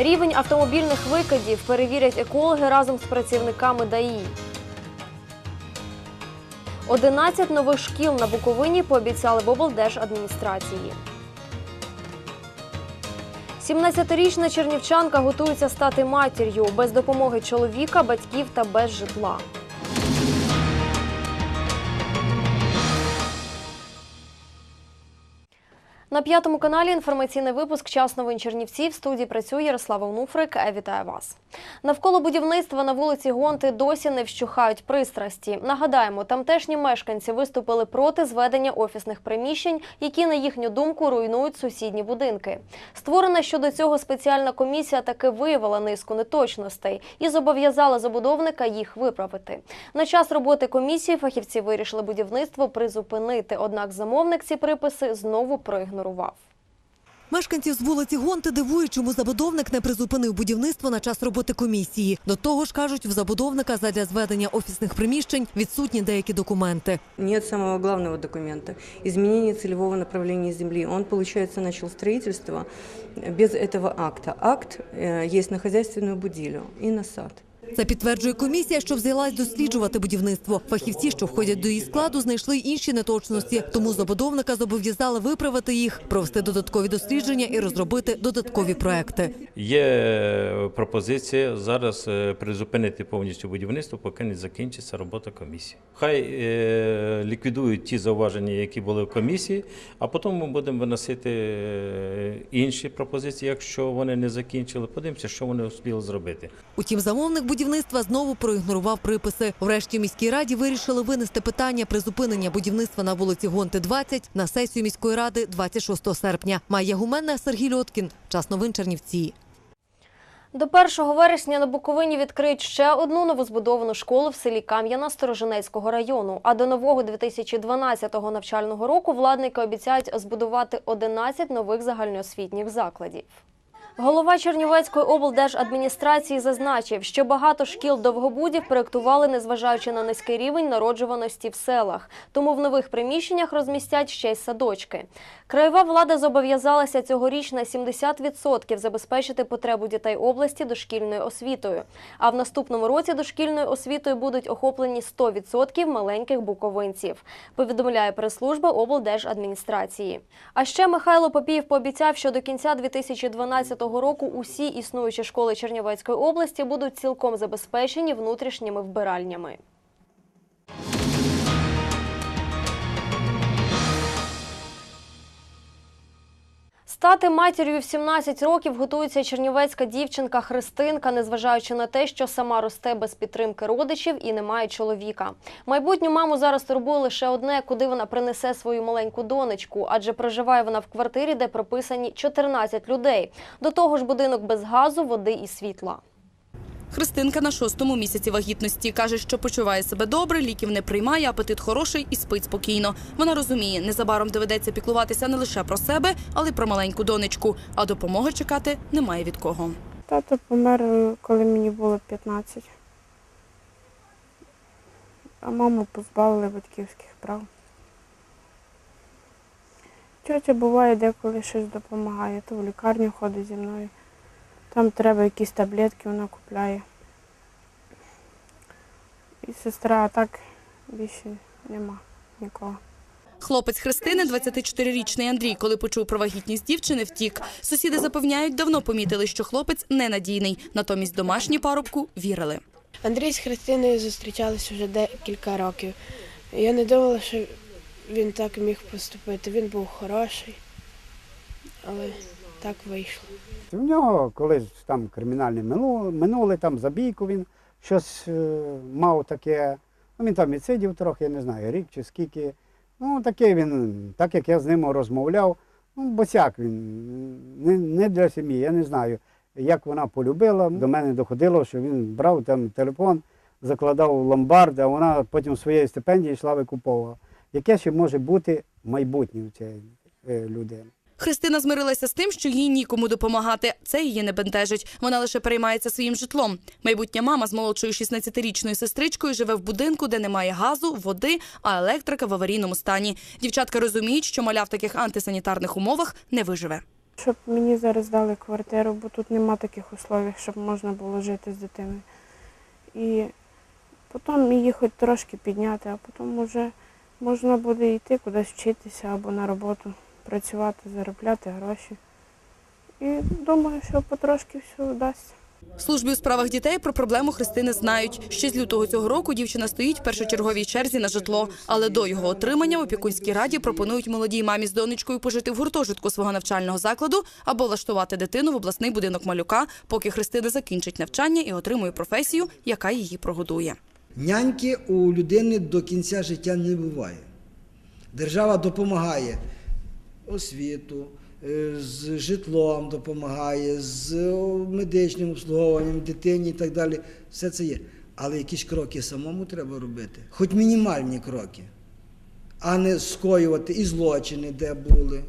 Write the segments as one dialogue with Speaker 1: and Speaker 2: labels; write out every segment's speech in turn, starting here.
Speaker 1: Рівень автомобільних викидів перевірять екологи разом з працівниками ДАІ. 11 нових шкіл на Буковині пообіцяли в облдержадміністрації. 17-річна чернівчанка готується стати матір'ю без допомоги чоловіка, батьків та без житла. На п'ятому каналі інформаційний випуск Час новин Чернівців. В студії працює Ярослава Онуфрик. Е, Вітаю вас. Навколо будівництва на вулиці Гонти досі не вщухають пристрасті. Нагадаємо, тамтешні мешканці виступили проти зведення офісних приміщень, які, на їхню думку, руйнують сусідні будинки. Створена щодо цього спеціальна комісія таки виявила низку неточностей і зобов'язала забудовника їх виправити. На час роботи комісії фахівці вирішили будівництво призупинити. Однак замовник ці приписи знову проігнорував.
Speaker 2: Мешканців з вулиці Гонти дивують, чому забудовник не призупинив будівництво на час роботи комісії. До того ж, кажуть, в забудовника задля зведення офісних приміщень відсутні деякі документи.
Speaker 3: Нет самого главного документа – изменение целевого направления земли. Он, получается, начал строительство без этого акта. Акт есть на хозяйственную будилю и на сад.
Speaker 2: Це підтверджує комісія, що взялась досліджувати будівництво. Фахівці, що входять до її складу, знайшли інші неточності. Тому забудовника зобов'язали виправити їх, провести додаткові дослідження і розробити додаткові проекти.
Speaker 4: Є е, пропозиція зараз е, призупинити повністю будівництво, поки не закінчиться робота комісії. Хай е, ліквідують ті зауваження, які були в комісії, а потім ми будемо виносити інші пропозиції, якщо вони не закінчили. Подивимося, що вони успіли зробити.
Speaker 2: Утім, замовник будівництва знову проігнорував приписи. Врешті в міській раді вирішили винести питання призупинення будівництва на вулиці Гонти 20 на сесію міської ради 26 серпня. Майя Гуменна, Сергій Льоткін. Час новин Чернівці.
Speaker 1: До 1 вересня на Буковині відкриють ще одну новозбудовану школу в селі Кам'яна Сторожинецького району. А до нового 2012 навчального року владники обіцяють збудувати 11 нових загальноосвітніх закладів. Голова Чернівецької облдержадміністрації зазначив, що багато шкіл довгобудів проєктували, незважаючи на низький рівень народжуваності в селах. Тому в нових приміщеннях розмістять ще й садочки. Краєва влада зобов'язалася цьогоріч на 70% забезпечити потребу дітей області дошкільною освітою. А в наступному році дошкільною освітою будуть охоплені 100% маленьких буковинців. Повідомляє прес-служба облдержадміністрації. А ще Михайло Попіїв пообіцяв, що до кінця 2012 року усі існуючі школи Чернівецької області будуть цілком забезпечені внутрішніми вбиральнями. Стати матір'ю в 17 років готується чернівецька дівчинка Христинка, незважаючи на те, що сама росте без підтримки родичів і не має чоловіка. Майбутню маму зараз турбує лише одне, куди вона принесе свою маленьку донечку, адже проживає вона в квартирі, де прописані 14 людей. До того ж, будинок без газу, води і світла.
Speaker 5: Христинка на шостому місяці вагітності каже, що почуває себе добре, ліків не приймає, апетит хороший і спить спокійно. Вона розуміє, незабаром доведеться піклуватися не лише про себе, але й про маленьку донечку. А допомоги чекати немає від кого.
Speaker 6: Тато помер, коли мені було 15. А маму позбавили батьківських прав. Тьотя буває деколи щось допомагає, то в лікарню ходить зі мною. Там треба якісь таблетки, вона купляє. І сестра, а так більше нема нікого.
Speaker 5: Хлопець Христини, 24-річний Андрій, коли почув про вагітність дівчини, втік. Сусіди запевняють, давно помітили, що хлопець ненадійний. Натомість домашні парубку вірили.
Speaker 7: Андрій з Христиною зустрічалися вже декілька років. Я не думала, що він так міг поступити. Він був хороший, але так вийшло.
Speaker 8: В нього колись там кримінальне минуле, минуле там забійку він щось е, мав таке. Ну, він там відсидів трохи, я не знаю, рік чи скільки. Ну, такий він, так як я з ним розмовляв, ну, босяк він, не, не для сім'ї, я не знаю, як вона полюбила. До мене доходило, що він брав там телефон, закладав в ломбард, а вона потім своєї стипендії йшла викуповувала. Яке ще може бути майбутнє у цієї е, людини?
Speaker 5: Христина змирилася з тим, що їй нікому допомагати. Це її не бентежить. Вона лише переймається своїм житлом. Майбутня мама з молодшою 16-річною сестричкою живе в будинку, де немає газу, води, а електрика в аварійному стані. Дівчатка розуміють, що маля в таких антисанітарних умовах не виживе.
Speaker 6: Щоб мені зараз дали квартиру, бо тут нема таких условій, щоб можна було жити з дитиною. І потім її хоч трошки підняти, а потім вже можна буде йти кудись вчитися або на роботу, працювати, заробляти гроші. І думаю, що потрошки все вдасться.
Speaker 5: В службі у справах дітей про проблему Христини знають. Ще з лютого цього року дівчина стоїть в першочерговій черзі на житло. Але до його отримання в опікунській раді пропонують молодій мамі з донечкою пожити в гуртожитку свого навчального закладу або влаштувати дитину в обласний будинок малюка, поки Христина закінчить навчання і отримує професію, яка її прогодує.
Speaker 9: Няньки у людини до кінця життя не буває. Держава допомагає освіту, е, з житлом допомагає, з медичним обслуговуванням дитині і так далі. Все це є. Але якісь кроки самому треба робити, хоч мінімальні кроки, а не скоювати і злочини, де були,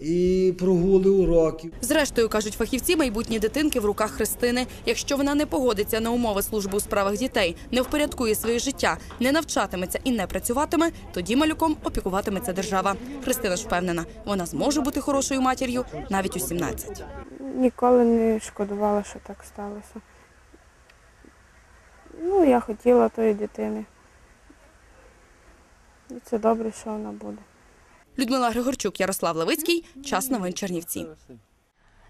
Speaker 9: і прогули уроків.
Speaker 5: Зрештою, кажуть фахівці, майбутні дитинки в руках Христини. Якщо вона не погодиться на умови служби у справах дітей, не впорядкує своє життя, не навчатиметься і не працюватиме, тоді малюком опікуватиметься держава. Христина ж впевнена, вона зможе бути хорошою матір'ю навіть у 17.
Speaker 6: Ніколи не шкодувала, що так сталося. Ну, я хотіла тої дитини. І це добре, що вона буде.
Speaker 5: Людмила Григорчук, Ярослав Левицький. Час новин Чернівці.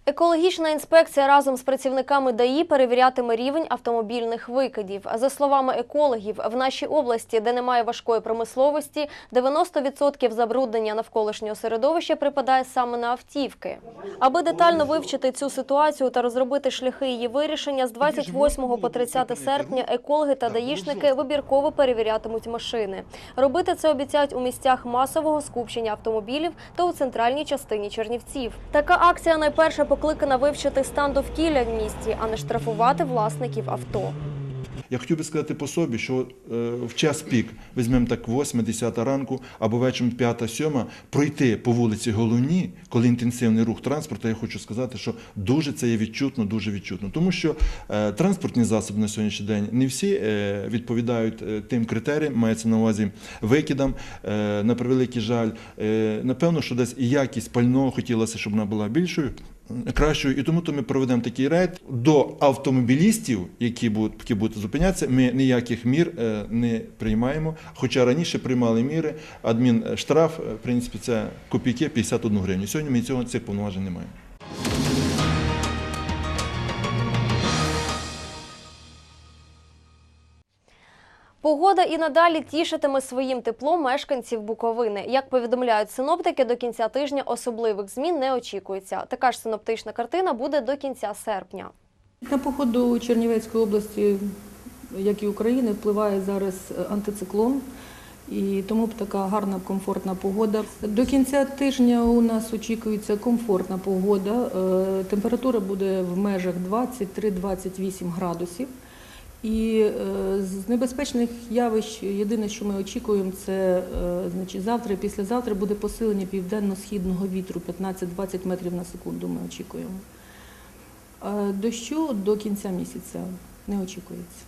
Speaker 1: Екологічна інспекція разом з працівниками ДАІ перевірятиме рівень автомобільних викидів. За словами екологів, в нашій області, де немає важкої промисловості, 90% забруднення навколишнього середовища припадає саме на автівки. Аби детально вивчити цю ситуацію та розробити шляхи її вирішення, з 28 по 30 серпня екологи та даїшники вибірково перевірятимуть машини. Робити це обіцяють у місцях масового скупчення автомобілів та у центральній частині Чернівців. Така акція найперша найперше покликана вивчити стан довкілля в місті, а не штрафувати власників авто.
Speaker 10: Я хотів би сказати по собі, що е, в час пік, візьмемо так 8-10 ранку або вечором 5-7, пройти по вулиці головні, коли інтенсивний рух транспорту, я хочу сказати, що дуже це є відчутно, дуже відчутно. Тому що е, транспортні засоби на сьогоднішній день не всі е, відповідають тим критеріям, мається на увазі викидам, на превеликий жаль. Напевно, що десь і якість пального хотілося, щоб вона була більшою кращою. І тому то ми проведемо такий рейд до автомобілістів, які будуть, які будуть зупинятися. Ми ніяких мір е, не приймаємо. Хоча раніше приймали міри, адмінштраф, е, в принципі, це копійки 51 гривню. Сьогодні ми цього цих повноважень не маємо.
Speaker 1: Погода і надалі тішитиме своїм теплом мешканців Буковини. Як повідомляють синоптики, до кінця тижня особливих змін не очікується. Така ж синоптична картина буде до кінця серпня.
Speaker 11: На погоду Чернівецької області, як і України, впливає зараз антициклон. І тому б така гарна, комфортна погода. До кінця тижня у нас очікується комфортна погода. Е, Температура буде в межах 23-28 градусів. І е, з небезпечних явищ єдине, що ми очікуємо, це е, значить, завтра і післязавтра буде посилення південно-східного вітру 15-20 метрів на секунду. Ми очікуємо. Е, Дощу до кінця місяця не очікується.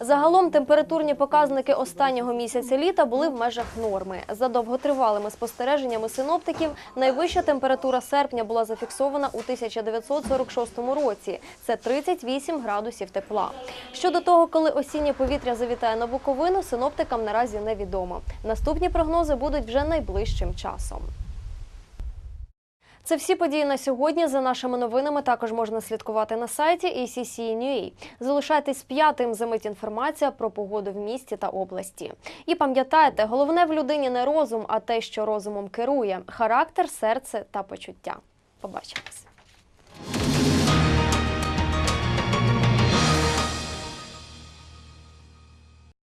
Speaker 1: Загалом температурні показники останнього місяця літа були в межах норми. За довготривалими спостереженнями синоптиків, найвища температура серпня була зафіксована у 1946 році. Це 38 градусів тепла. Щодо того, коли осіннє повітря завітає на Буковину, синоптикам наразі невідомо. Наступні прогнози будуть вже найближчим часом. Це всі події на сьогодні. За нашими новинами також можна слідкувати на сайті ACC.NUA. Залишайтесь п'ятим за мить інформація про погоду в місті та області. І пам'ятайте, головне в людині не розум, а те, що розумом керує характер, серце та почуття. Побачимось.